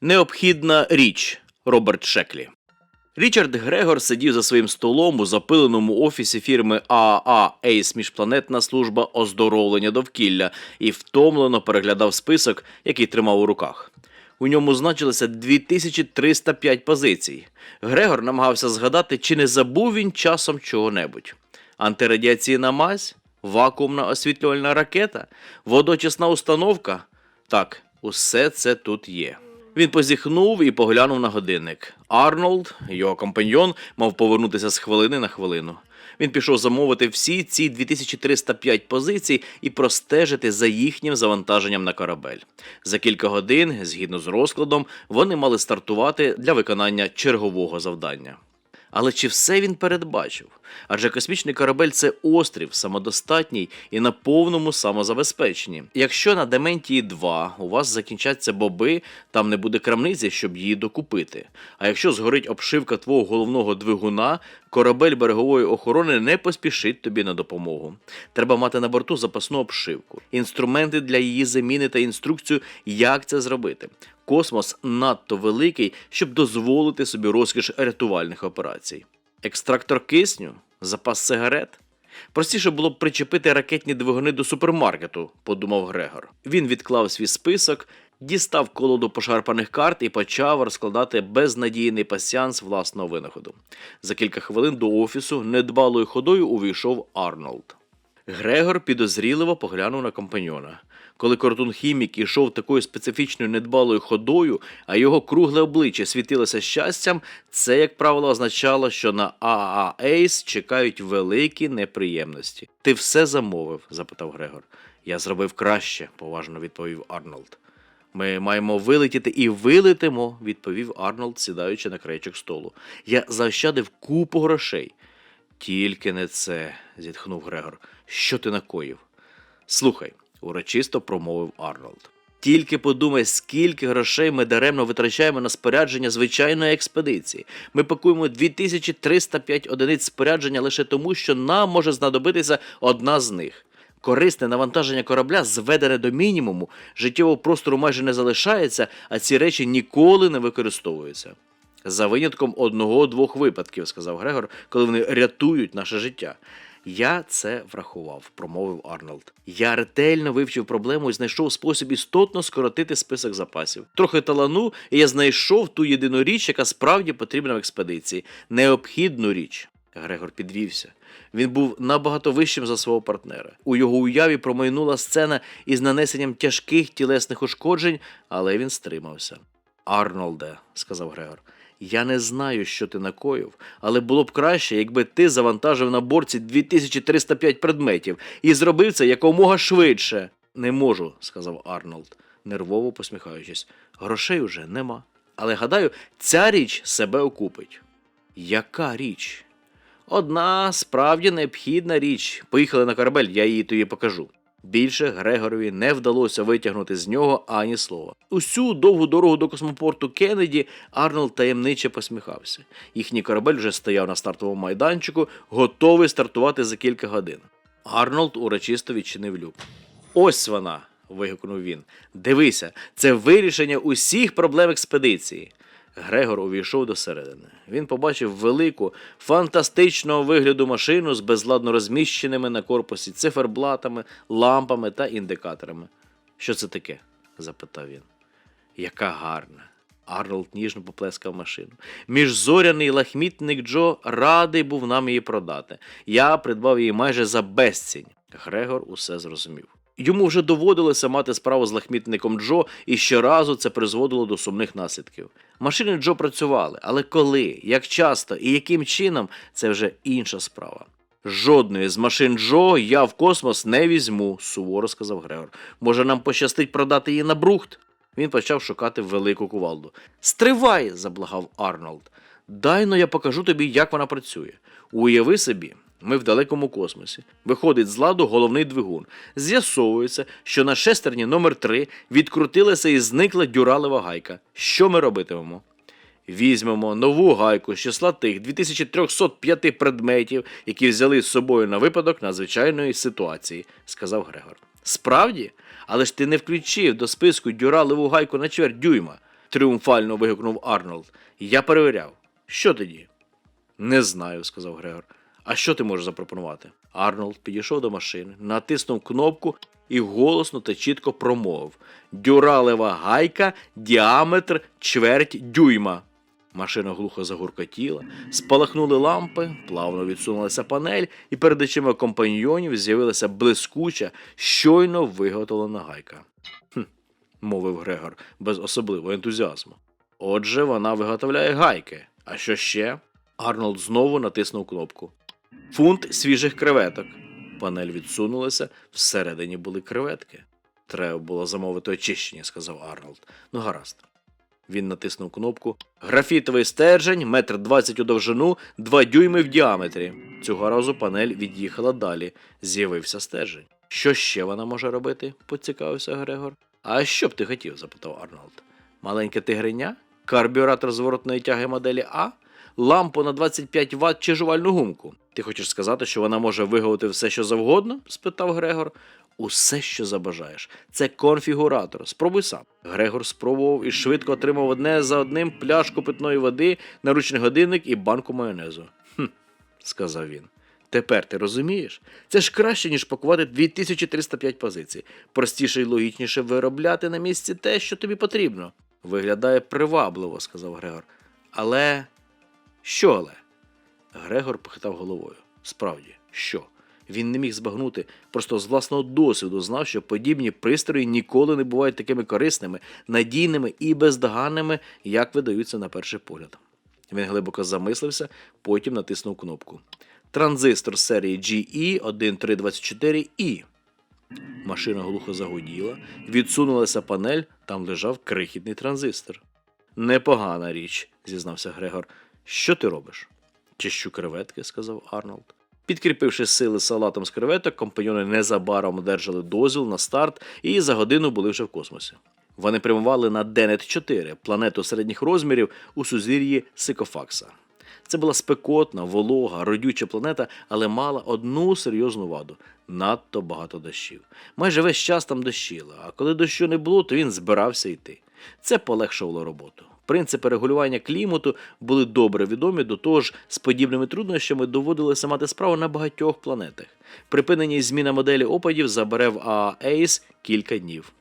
Необхідна річ Роберт Шеклі. Річард Грегор сидів за своїм столом у запиленому офісі фірми АА Ейс Міжпланетна служба оздоровлення довкілля і втомлено переглядав список, який тримав у руках. У ньому значилося 2305 позицій. Грегор намагався згадати, чи не забув він часом чого-небудь. Антирадіаційна мазь, вакуумна освітлювальна ракета, водочисна установка. Так, усе це тут є. Він позіхнув і поглянув на годинник. Арнолд, його компаньйон, мав повернутися з хвилини на хвилину. Він пішов замовити всі ці 2305 позицій і простежити за їхнім завантаженням на корабель. За кілька годин, згідно з розкладом, вони мали стартувати для виконання чергового завдання. Але чи все він передбачив? Адже космічний корабель це острів, самодостатній і на повному самозабезпеченні. Якщо на Дементії 2 у вас закінчаться боби, там не буде крамниці, щоб її докупити. А якщо згорить обшивка твого головного двигуна, корабель берегової охорони не поспішить тобі на допомогу. Треба мати на борту запасну обшивку, інструменти для її заміни та інструкцію, як це зробити. Космос надто великий, щоб дозволити собі розкіш рятувальних операцій. Екстрактор кисню, запас сигарет. Простіше було б причепити ракетні двигуни до супермаркету, подумав Грегор. Він відклав свій список, дістав колоду пошарпаних карт і почав розкладати безнадійний пасіанс власного винаходу. За кілька хвилин до офісу недбалою ходою увійшов Арнолд. Грегор підозріливо поглянув на компаньона. Коли кортун хімік ішов такою специфічною недбалою ходою, а його кругле обличчя світилося щастям, це, як правило, означало, що на АА Ейс чекають великі неприємності. Ти все замовив? запитав Грегор. Я зробив краще, поважно відповів Арнольд. Ми маємо вилетіти і вилетимо, відповів Арнольд, сідаючи на краєчок столу. Я заощадив купу грошей. Тільки не це, зітхнув Грегор. Що ти накоїв? Слухай, урочисто промовив Арнольд. Тільки подумай, скільки грошей ми даремно витрачаємо на спорядження звичайної експедиції. Ми пакуємо 2305 одиниць спорядження лише тому, що нам може знадобитися одна з них. Корисне навантаження корабля зведене до мінімуму, життєвого простору майже не залишається, а ці речі ніколи не використовуються. За винятком одного-двох випадків, сказав Грегор, коли вони рятують наше життя. Я це врахував, промовив Арнольд. Я ретельно вивчив проблему і знайшов спосіб істотно скоротити список запасів. Трохи талану, і я знайшов ту єдину річ, яка справді потрібна в експедиції необхідну річ. Грегор підвівся. Він був набагато вищим за свого партнера. У його уяві промайнула сцена із нанесенням тяжких тілесних ушкоджень, але він стримався. Арнолде, сказав Грегор, я не знаю, що ти накоїв, але було б краще, якби ти завантажив на борці 2305 предметів і зробив це якомога швидше. Не можу, сказав Арнольд, нервово посміхаючись. Грошей уже нема. Але гадаю, ця річ себе окупить. Яка річ? Одна справді необхідна річ. Поїхали на корабель, я її тобі покажу. Більше Грегорові не вдалося витягнути з нього ані слова. Усю довгу дорогу до космопорту Кеннеді Арнольд таємниче посміхався. Їхній корабель вже стояв на стартовому майданчику, готовий стартувати за кілька годин. Арнольд урочисто відчинив люк. Ось вона. вигукнув він. Дивися, це вирішення усіх проблем експедиції. Грегор увійшов до середини. Він побачив велику, фантастичного вигляду машину з безладно розміщеними на корпусі циферблатами, лампами та індикаторами. Що це таке? запитав він. Яка гарна. Арнольд ніжно поплескав машину. Міжзоряний лахмітник Джо радий був нам її продати. Я придбав її майже за безцінь. Грегор усе зрозумів. Йому вже доводилося мати справу з лахмітником Джо, і щоразу це призводило до сумних наслідків. Машини Джо працювали, але коли, як часто і яким чином це вже інша справа. Жодної з машин Джо я в космос не візьму, суворо сказав Грегор. Може, нам пощастить продати її на брухт? Він почав шукати велику кувалду. Стривай, заблагав Арнольд. Дай но я покажу тобі, як вона працює. Уяви собі, ми в далекому космосі. Виходить з ладу головний двигун. З'ясовується, що на шестерні номер 3 відкрутилася і зникла дюралева гайка. Що ми робитимемо? Візьмемо нову гайку з числа тих 2305 предметів, які взяли з собою на випадок надзвичайної ситуації, сказав Грегор. Справді? Але ж ти не включив до списку дюралеву гайку на чверть дюйма. тріумфально вигукнув Арнольд. Я перевіряв. Що тоді? Не знаю, сказав Грегор. А що ти можеш запропонувати? Арнольд підійшов до машини, натиснув кнопку і голосно та чітко промовив: Дюралева гайка, діаметр чверть дюйма. Машина глухо загуркотіла, спалахнули лампи, плавно відсунулася панель, і перед очима компаньйонів з'явилася блискуча, щойно виготовлена гайка. Хм, мовив Грегор без особливого ентузіазму. Отже, вона виготовляє гайки. А що ще? Арнольд знову натиснув кнопку. Фунт свіжих креветок. Панель відсунулася, всередині були креветки. Треба було замовити очищення, сказав Арнольд. Ну, гаразд. Він натиснув кнопку. Графітовий стержень, метр двадцять у довжину, два дюйми в діаметрі. Цього разу панель від'їхала далі. З'явився стержень. Що ще вона може робити? поцікавився Грегор. А що б ти хотів? запитав Арнольд. Маленьке тигриня? Карбюратор зворотної тяги моделі А? Лампу на 25 Вт чи жувальну гумку. Ти хочеш сказати, що вона може виготовити все, що завгодно? спитав Грегор. Усе, що забажаєш. Це конфігуратор. Спробуй сам. Грегор спробував і швидко отримав одне за одним пляшку питної води, наручний годинник і банку майонезу. Хм, сказав він. Тепер ти розумієш? Це ж краще, ніж пакувати 2305 позицій. Простіше і логічніше виробляти на місці те, що тобі потрібно. Виглядає привабливо, сказав Грегор. Але. Що але? Грегор похитав головою. Справді, що? Він не міг збагнути, просто з власного досвіду знав, що подібні пристрої ніколи не бувають такими корисними, надійними і бездоганними, як видаються на перший погляд. Він глибоко замислився, потім натиснув кнопку. Транзистор серії GE 1324i. Машина глухо загуділа, відсунулася панель, там лежав крихітний транзистор. Непогана річ, зізнався Грегор. Що ти робиш? Чищу креветки, сказав Арнольд. Підкріпивши сили салатом з креветок, компаньони незабаром одержали дозвіл на старт і за годину були вже в космосі. Вони прямували на Денет 4 планету середніх розмірів у сузір'ї Сикофакса. Це була спекотна, волога, родюча планета, але мала одну серйозну ваду надто багато дощів. Майже весь час там дощило, а коли дощу не було, то він збирався йти. Це полегшувало роботу. Принципи регулювання клімату були добре відомі, до того ж, з подібними труднощами доводилося мати справу на багатьох планетах. Припинення і зміна моделі опадів забере в ААЕЙС кілька днів.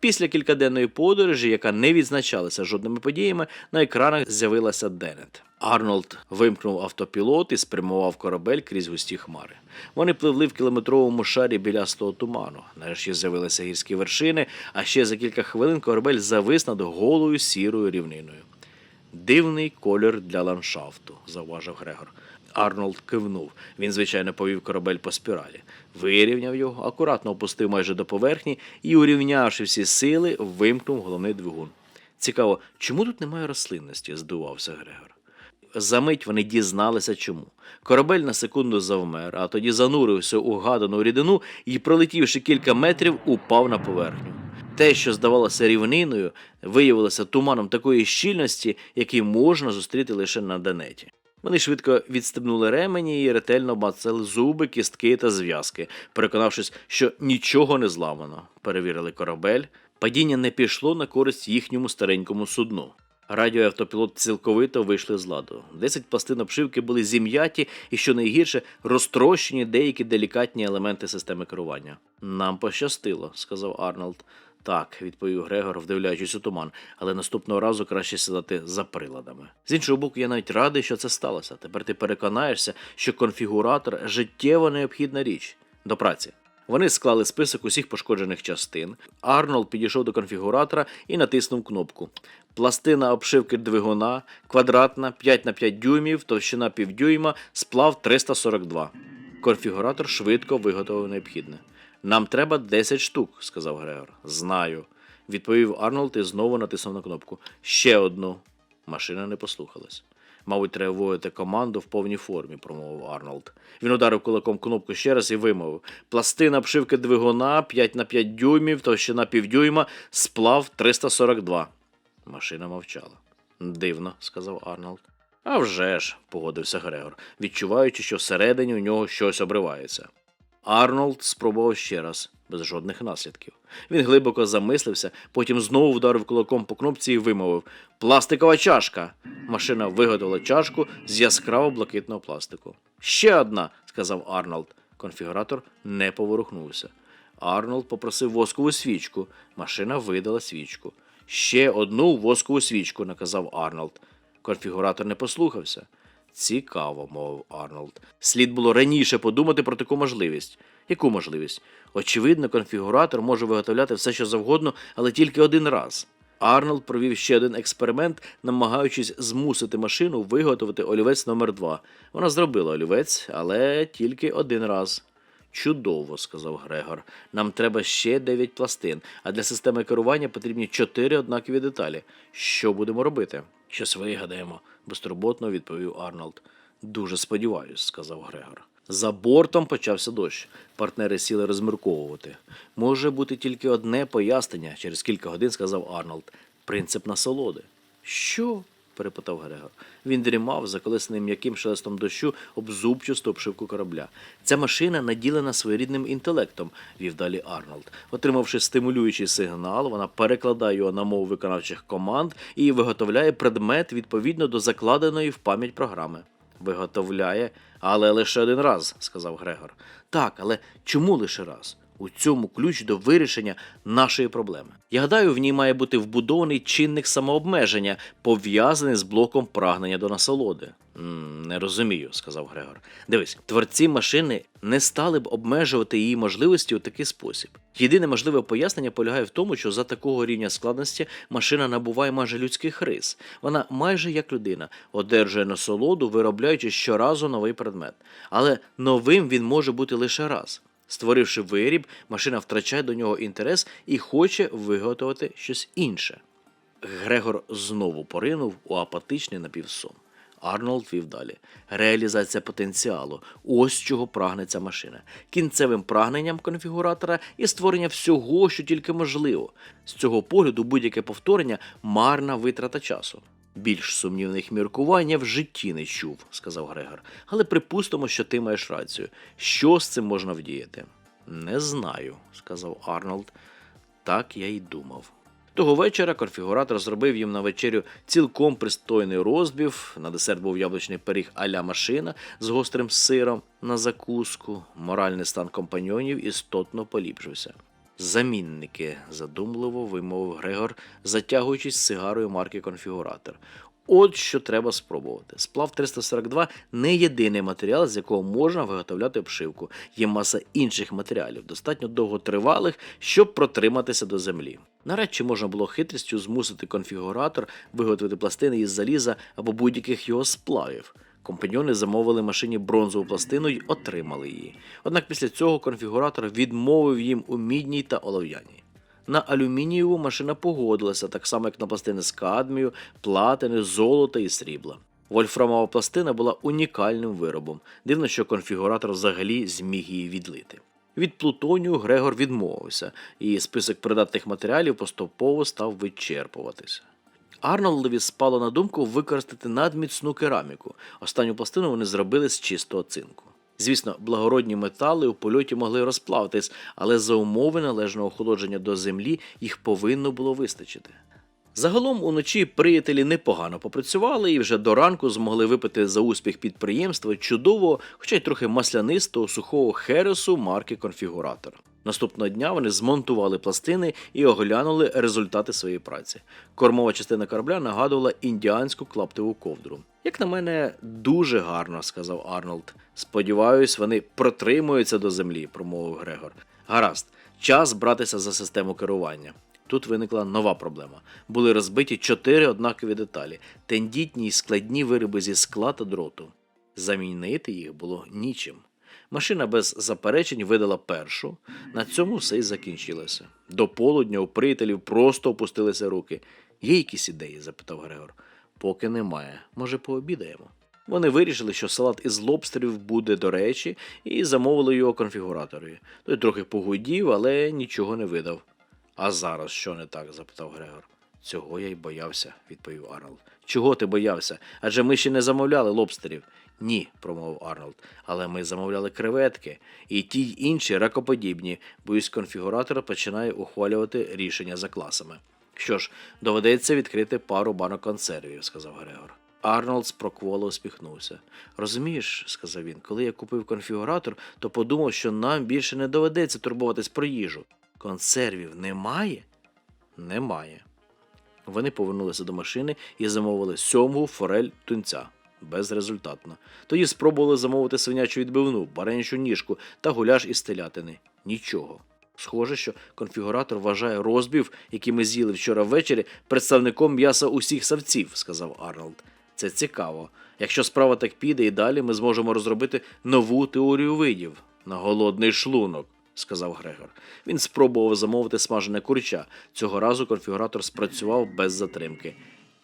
Після кількаденної подорожі, яка не відзначалася жодними подіями, на екранах з'явилася Денет. Арнольд вимкнув автопілот і спрямував корабель крізь густі хмари. Вони пливли в кілометровому шарі білястого туману. Нарешті з'явилися гірські вершини, а ще за кілька хвилин корабель завис над голою сірою рівниною. Дивний колір для ландшафту, зауважив Грегор. Арнольд кивнув. Він, звичайно, повів корабель по спіралі, вирівняв його, акуратно опустив майже до поверхні і, урівнявши всі сили, вимкнув головний двигун. Цікаво, чому тут немає рослинності? здивувався Грегор. Замить вони дізналися чому. Корабель на секунду завмер, а тоді занурився у гадану рідину і, пролетівши кілька метрів, упав на поверхню. Те, що здавалося рівниною, виявилося туманом такої щільності, який можна зустріти лише на Данеті. Вони швидко відстебнули ремені і ретельно обмацали зуби, кістки та зв'язки, переконавшись, що нічого не зламано. Перевірили корабель. Падіння не пішло на користь їхньому старенькому судну. Радіо і автопілот цілковито вийшли з ладу. Десять пластин обшивки були зім'яті і, що найгірше, розтрощені деякі делікатні елементи системи керування. Нам пощастило, сказав Арнольд. Так, відповів Грегор, вдивляючись у туман, але наступного разу краще сідати за приладами. З іншого боку, я навіть радий, що це сталося. Тепер ти переконаєшся, що конфігуратор життєво необхідна річ до праці. Вони склали список усіх пошкоджених частин. Арнольд підійшов до конфігуратора і натиснув кнопку. Пластина обшивки двигуна, квадратна 5 на 5 дюймів, товщина півдюйма, сплав 342. Конфігуратор швидко виготовив необхідне. Нам треба 10 штук, сказав Грегор. Знаю. Відповів Арнольд і знову натиснув на кнопку. Ще одну. Машина не послухалась. Мабуть, треба вводити команду в повній формі, промовив Арнольд. Він ударив кулаком кнопку ще раз і вимовив: Пластина обшивки двигуна 5 на 5 дюймів, товщина півдюйма, сплав 342. Машина мовчала. Дивно, сказав Арнольд. «А вже ж», – погодився Грегор, відчуваючи, що всередині у нього щось обривається. Арнольд спробував ще раз, без жодних наслідків. Він глибоко замислився, потім знову вдарив кулаком по кнопці і вимовив Пластикова чашка. Машина виготовила чашку з яскраво блакитного пластику. Ще одна, сказав Арнольд. Конфігуратор не поворухнувся. Арнольд попросив воскову свічку. Машина видала свічку. Ще одну воскову свічку, наказав Арнольд. Конфігуратор не послухався. Цікаво, мовив Арнольд. Слід було раніше подумати про таку можливість. Яку можливість? Очевидно, конфігуратор може виготовляти все, що завгодно, але тільки один раз. Арнольд провів ще один експеримент, намагаючись змусити машину виготовити олівець номер 2 Вона зробила олівець, але тільки один раз. Чудово, сказав Грегор. Нам треба ще 9 пластин, а для системи керування потрібні 4 однакові деталі. Що будемо робити? Щось вигадаємо, безтурботно відповів Арнольд. Дуже сподіваюсь, сказав Грегор. За бортом почався дощ. Партнери сіли розмірковувати. Може бути тільки одне пояснення, через кілька годин сказав Арнольд. Принцип насолоди. Що? Перепитав Грегор. Він дрімав, заколесений м'яким шелестом дощу об зубчасту обшивку корабля. Ця машина наділена своєрідним інтелектом, вів далі Арнольд. Отримавши стимулюючий сигнал, вона перекладає його на мову виконавчих команд і виготовляє предмет відповідно до закладеної в пам'ять програми. Виготовляє, але лише один раз, сказав Грегор. Так, але чому лише раз? У цьому ключ до вирішення нашої проблеми. Я гадаю, в ній має бути вбудований чинник самообмеження, пов'язаний з блоком прагнення до насолоди. Не розумію, сказав Грегор. Дивись, творці машини не стали б обмежувати її можливості у такий спосіб. Єдине можливе пояснення полягає в тому, що за такого рівня складності машина набуває майже людських рис. Вона майже як людина одержує насолоду, виробляючи щоразу новий предмет. Але новим він може бути лише раз. Створивши виріб, машина втрачає до нього інтерес і хоче виготовити щось інше. Грегор знову поринув у апатичний напівсон. Арнольд вів далі. Реалізація потенціалу. Ось чого прагне ця машина. Кінцевим прагненням конфігуратора і створення всього, що тільки можливо. З цього погляду будь-яке повторення марна витрата часу. Більш сумнівних міркувань я в житті не чув, сказав Грегор. Але припустимо, що ти маєш рацію. Що з цим можна вдіяти? Не знаю, сказав Арнольд. Так я й думав. Того вечора конфігуратор зробив їм на вечерю цілком пристойний розбів. На десерт був яблучний пиріг а-ля машина з гострим сиром на закуску. Моральний стан компаньонів істотно поліпшився. Замінники, задумливо вимовив Грегор, затягуючись сигарою марки конфігуратор. От що треба спробувати. Сплав 342 не єдиний матеріал, з якого можна виготовляти обшивку. Є маса інших матеріалів, достатньо довготривалих, щоб протриматися до землі. Навряд чи можна було хитрістю змусити конфігуратор виготовити пластини із заліза або будь-яких його сплавів. Компаньони замовили машині бронзову пластину й отримали її. Однак після цього конфігуратор відмовив їм у мідній та олов'яній. На алюмінієву машина погодилася, так само як на пластини з кадмію, платини, золота і срібла. Вольфрамова пластина була унікальним виробом. Дивно, що конфігуратор взагалі зміг її відлити. Від плутонію Грегор відмовився, і список придатних матеріалів поступово став вичерпуватися. Арнолдові спало на думку використати надміцну кераміку. Останню пластину вони зробили з чистого цинку. Звісно, благородні метали у польоті могли розплавитись, але за умови належного охолодження до землі їх повинно було вистачити. Загалом уночі приятелі непогано попрацювали і вже до ранку змогли випити за успіх підприємства чудового, хоча й трохи маслянистого сухого хересу марки конфігуратор. Наступного дня вони змонтували пластини і оглянули результати своєї праці. Кормова частина корабля нагадувала індіанську клаптеву ковдру. Як на мене, дуже гарно, сказав Арнольд. Сподіваюсь, вони протримуються до землі, промовив Грегор. Гаразд, час братися за систему керування. Тут виникла нова проблема. Були розбиті чотири однакові деталі, тендітні й складні вироби зі скла та дроту. Замінити їх було нічим. Машина без заперечень видала першу. На цьому все й закінчилося. До полудня у приятелів просто опустилися руки. Є якісь ідеї? запитав Грегор. Поки немає. Може, пообідаємо. Вони вирішили, що салат із лобстерів буде до речі, і замовили його конфігураторі. Той трохи погудів, але нічого не видав. А зараз що не так? запитав Грегор. Цього я й боявся, відповів Арнольд. Чого ти боявся? Адже ми ще не замовляли лобстерів. Ні, промовив Арнольд, але ми замовляли креветки і ті й інші ракоподібні, боюсь, конфігуратор починає ухвалювати рішення за класами. Що ж, доведеться відкрити пару банок консервів, сказав Грегор. Арнольд спрокволо усміхнувся. Розумієш, сказав він, коли я купив конфігуратор, то подумав, що нам більше не доведеться турбуватись про їжу. Консервів немає? Немає. Вони повернулися до машини і замовили сьомгу, форель, тунця. Безрезультатно. Тоді спробували замовити свинячу відбивну, баранячу ніжку та гуляш із телятини. Нічого. Схоже, що конфігуратор вважає розбів, який ми з'їли вчора ввечері, представником м'яса усіх савців, сказав Арнольд. Це цікаво. Якщо справа так піде і далі, ми зможемо розробити нову теорію видів на голодний шлунок, сказав Грегор. Він спробував замовити смажене курча. Цього разу конфігуратор спрацював без затримки.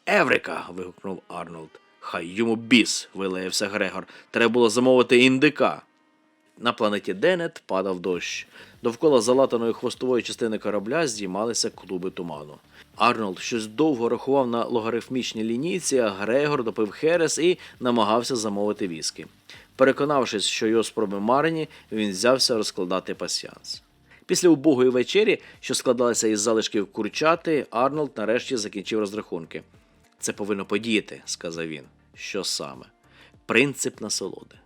Еврика. вигукнув Арнольд. Хай йому біс, вилаявся Грегор. Треба було замовити індика. На планеті Денет падав дощ. Довкола залатаної хвостової частини корабля здіймалися клуби туману. Арнольд щось довго рахував на логарифмічній лінійці, а Грегор допив херес і намагався замовити віскі. Переконавшись, що його спроби марні, він взявся розкладати пасіанс. Після убогої вечері, що складалася із залишків курчати, Арнольд нарешті закінчив розрахунки. Це повинно подіяти, сказав він. Що саме? Принцип насолоди.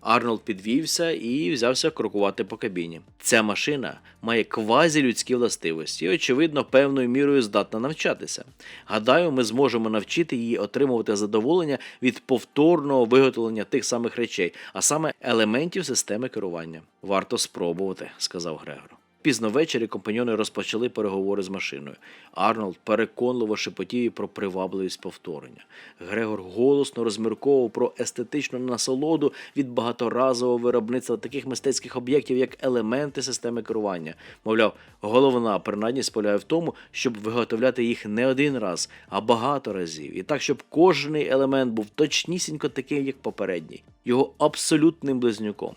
Арнольд підвівся і взявся крокувати по кабіні. Ця машина має квазілюдські властивості і, очевидно, певною мірою здатна навчатися. Гадаю, ми зможемо навчити її отримувати задоволення від повторного виготовлення тих самих речей, а саме елементів системи керування. Варто спробувати, сказав Грегор. Пізно ввечері компаньони розпочали переговори з машиною. Арнольд переконливо шепотів про привабливість повторення. Грегор голосно розмірковував про естетичну насолоду від багаторазового виробництва таких мистецьких об'єктів, як елементи системи керування. Мовляв, головна принадність полягає в тому, щоб виготовляти їх не один раз, а багато разів, і так, щоб кожний елемент був точнісінько таким, як попередній, його абсолютним близнюком.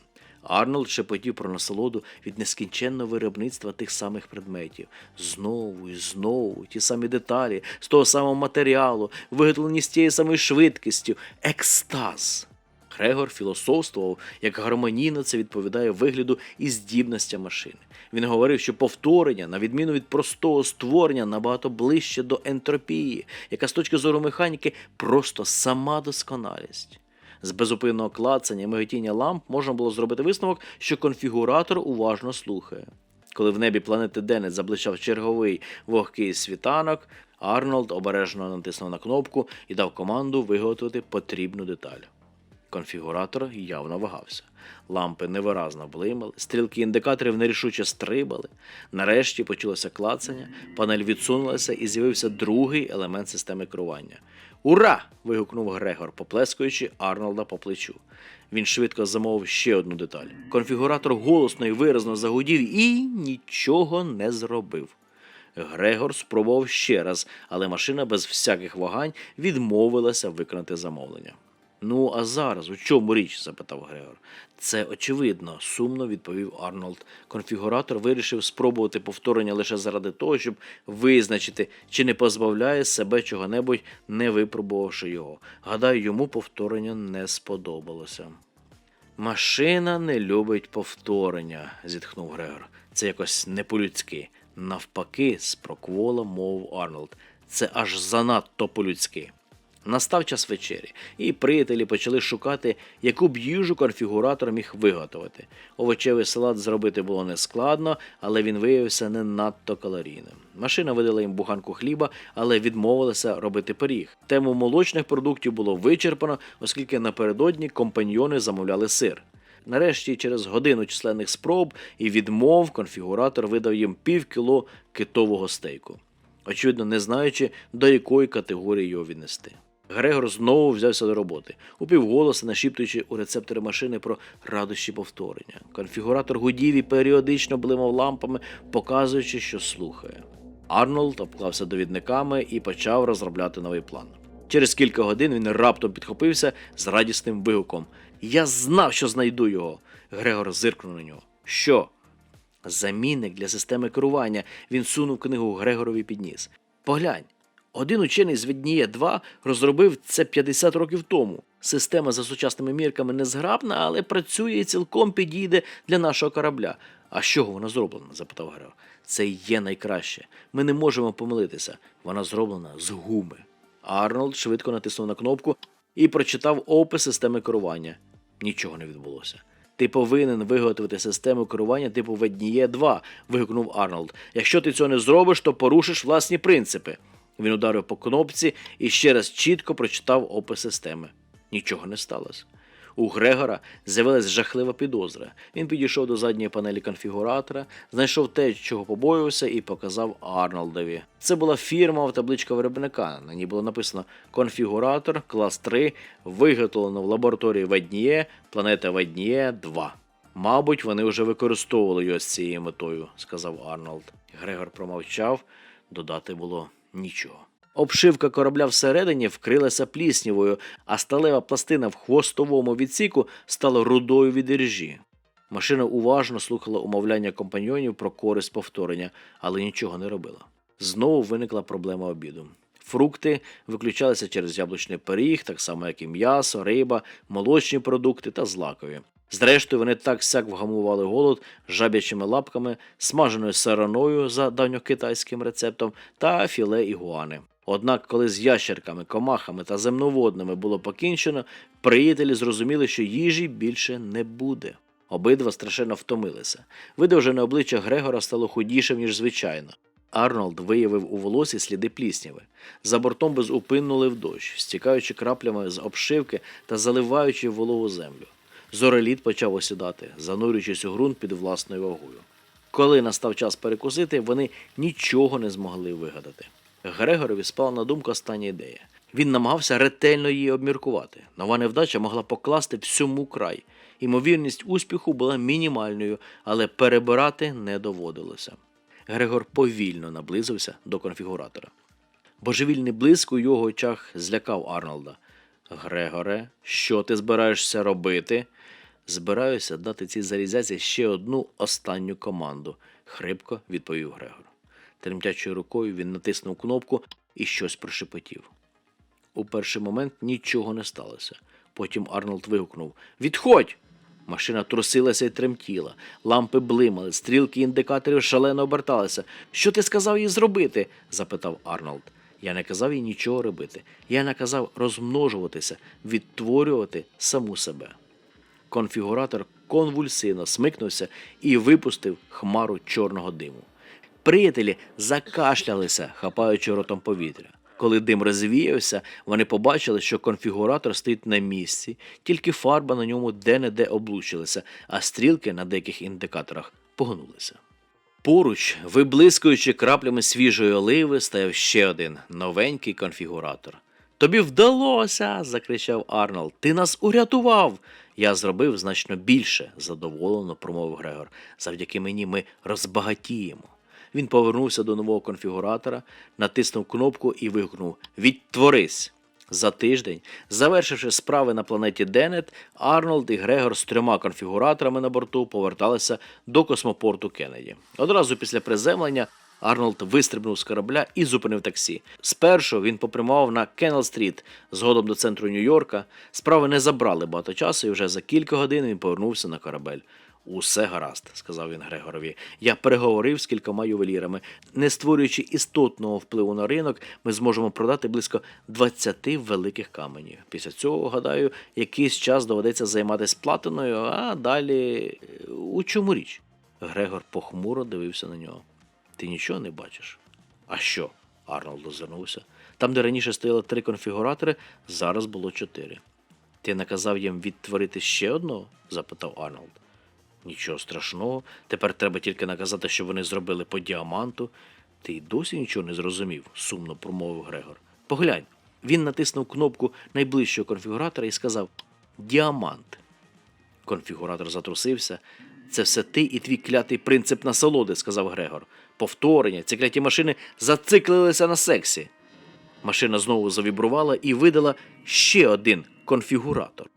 Арнольд шепотів про насолоду від нескінченного виробництва тих самих предметів. Знову і знову ті самі деталі, з того самого матеріалу, виготовлені з тією самою швидкістю. Екстаз. Грегор філософствував, як гармонійно це відповідає вигляду і здібностям машини. Він говорив, що повторення, на відміну від простого створення, набагато ближче до ентропії, яка з точки зору механіки просто сама досконалість. З безупинного клацання і миготіння ламп можна було зробити висновок, що конфігуратор уважно слухає. Коли в небі планети Денет заблищав черговий вогкий світанок, Арнольд обережно натиснув на кнопку і дав команду виготовити потрібну деталь. Конфігуратор явно вагався. Лампи невиразно блимали, стрілки індикаторів нерішуче стрибали. Нарешті почулося клацання, панель відсунулася і з'явився другий елемент системи керування. Ура! вигукнув Грегор, поплескуючи Арнолда по плечу. Він швидко замовив ще одну деталь. Конфігуратор голосно і виразно загудів і нічого не зробив. Грегор спробував ще раз, але машина без всяких вагань відмовилася виконати замовлення. Ну, а зараз у чому річ? запитав Грегор. Це очевидно, сумно відповів Арнольд. Конфігуратор вирішив спробувати повторення лише заради того, щоб визначити, чи не позбавляє себе чого-небудь, не випробувавши його. Гадаю, йому повторення не сподобалося. Машина не любить повторення, зітхнув Грегор. Це якось не по-людськи. Навпаки, спроквола мов Арнольд. Це аж занадто по-людськи. Настав час вечері, і приятелі почали шукати, яку б їжу конфігуратор міг виготовити. Овочевий салат зробити було нескладно, але він виявився не надто калорійним. Машина видала їм буханку хліба, але відмовилася робити пиріг. Тему молочних продуктів було вичерпано, оскільки напередодні компаньйони замовляли сир. Нарешті, через годину численних спроб і відмов, конфігуратор видав їм пів кіло китового стейку, очевидно, не знаючи, до якої категорії його віднести. Грегор знову взявся до роботи, упівголоса нашіптуючи у рецептори машини про радощі повторення. Конфігуратор гудів і періодично блимав лампами, показуючи, що слухає. Арнольд обклався довідниками і почав розробляти новий план. Через кілька годин він раптом підхопився з радісним вигуком. Я знав, що знайду його. Грегор зиркнув на нього. Що? Замінник для системи керування. Він сунув книгу Грегорові під ніс. Поглянь, один учений з Відніє 2 розробив це 50 років тому. Система за сучасними мірками незграбна, але працює і цілком підійде для нашого корабля. А з чого вона зроблена? запитав Грегор. Це є найкраще. Ми не можемо помилитися. Вона зроблена з гуми. Арнольд швидко натиснув на кнопку і прочитав опис системи керування. Нічого не відбулося. Ти повинен виготовити систему керування типу Ведніє 2, вигукнув Арнольд. Якщо ти цього не зробиш, то порушиш власні принципи. Він ударив по кнопці і ще раз чітко прочитав опис системи. Нічого не сталося. У Грегора з'явилась жахлива підозра. Він підійшов до задньої панелі конфігуратора, знайшов те, чого побоювався, і показав Арнолдові. Це була фірма табличка виробника. На ній було написано конфігуратор, клас 3, виготовлено в лабораторії Ведніє, планета Ведніє 2. Мабуть, вони вже використовували його з цією метою, сказав Арнольд. Грегор промовчав, додати було нічого. Обшивка корабля всередині вкрилася пліснявою, а сталева пластина в хвостовому відсіку стала рудою від іржі. Машина уважно слухала умовляння компаньйонів про користь повторення, але нічого не робила. Знову виникла проблема обіду. Фрукти виключалися через яблучний пиріг, так само як і м'ясо, риба, молочні продукти та злакові. Зрештою, вони так сяк вгамували голод жаб'ячими лапками, смаженою сараною за давньокитайським рецептом та філе ігуани. Однак, коли з ящерками, комахами та земноводними було покінчено, приятелі зрозуміли, що їжі більше не буде. Обидва страшенно втомилися. Видовжене обличчя Грегора стало худішим, ніж звичайно. Арнольд виявив у волосі сліди плісняви. За бортом безупинно лив дощ, стікаючи краплями з обшивки та заливаючи вологу землю. Зореліт почав осідати, занурюючись у ґрунт під власною вагою. Коли настав час перекусити, вони нічого не змогли вигадати. Грегорові спала на думку остання ідея. Він намагався ретельно її обміркувати. Нова невдача могла покласти всьому край. Ймовірність успіху була мінімальною, але перебирати не доводилося. Грегор повільно наблизився до конфігуратора. Божевільний блиск у його очах злякав Арнолда. Грегоре, що ти збираєшся робити? Збираюся дати цій залізяці ще одну останню команду, хрипко відповів Грегор. Тремтячою рукою він натиснув кнопку і щось прошепотів. У перший момент нічого не сталося. Потім Арнольд вигукнув Відходь! Машина трусилася і тремтіла, лампи блимали, стрілки індикаторів шалено оберталися. Що ти сказав їй зробити? запитав Арнольд. Я не казав їй нічого робити. Я наказав розмножуватися, відтворювати саму себе. Конфігуратор конвульсивно смикнувся і випустив хмару чорного диму. Приятелі закашлялися, хапаючи ротом повітря. Коли дим розвіявся, вони побачили, що конфігуратор стоїть на місці, тільки фарба на ньому де-не-де облучилася, а стрілки на деяких індикаторах погнулися. Поруч, виблискуючи краплями свіжої оливи, стояв ще один новенький конфігуратор. Тобі вдалося. закричав Арнольд. Ти нас урятував. Я зробив значно більше, задоволено промовив Грегор. Завдяки мені ми розбагатіємо. Він повернувся до нового конфігуратора, натиснув кнопку і вигукнув Відтворись! За тиждень, завершивши справи на планеті Денет, Арнольд і Грегор з трьома конфігураторами на борту поверталися до космопорту Кеннеді. Одразу після приземлення Арнольд вистрибнув з корабля і зупинив таксі. Спершу він попрямував на Кеннел-стріт, згодом до центру Нью-Йорка. Справи не забрали багато часу, і вже за кілька годин він повернувся на корабель. Усе гаразд, сказав він Грегорові. Я переговорив з кількома ювелірами. Не створюючи істотного впливу на ринок, ми зможемо продати близько 20 великих каменів. Після цього, гадаю, якийсь час доведеться займатися платиною, а далі е, у чому річ? Грегор похмуро дивився на нього. Ти нічого не бачиш? А що? Арнольд озирнувся. Там, де раніше стояло три конфігуратори, зараз було чотири. Ти наказав їм відтворити ще одного? запитав Арнольд. Нічого страшного. Тепер треба тільки наказати, що вони зробили по діаманту. Ти й досі нічого не зрозумів, сумно промовив Грегор. Поглянь. Він натиснув кнопку найближчого конфігуратора і сказав Діамант. Конфігуратор затрусився. Це все ти і твій клятий принцип насолоди, сказав Грегор. Повторення, ці кляті машини зациклилися на сексі. Машина знову завібрувала і видала ще один конфігуратор.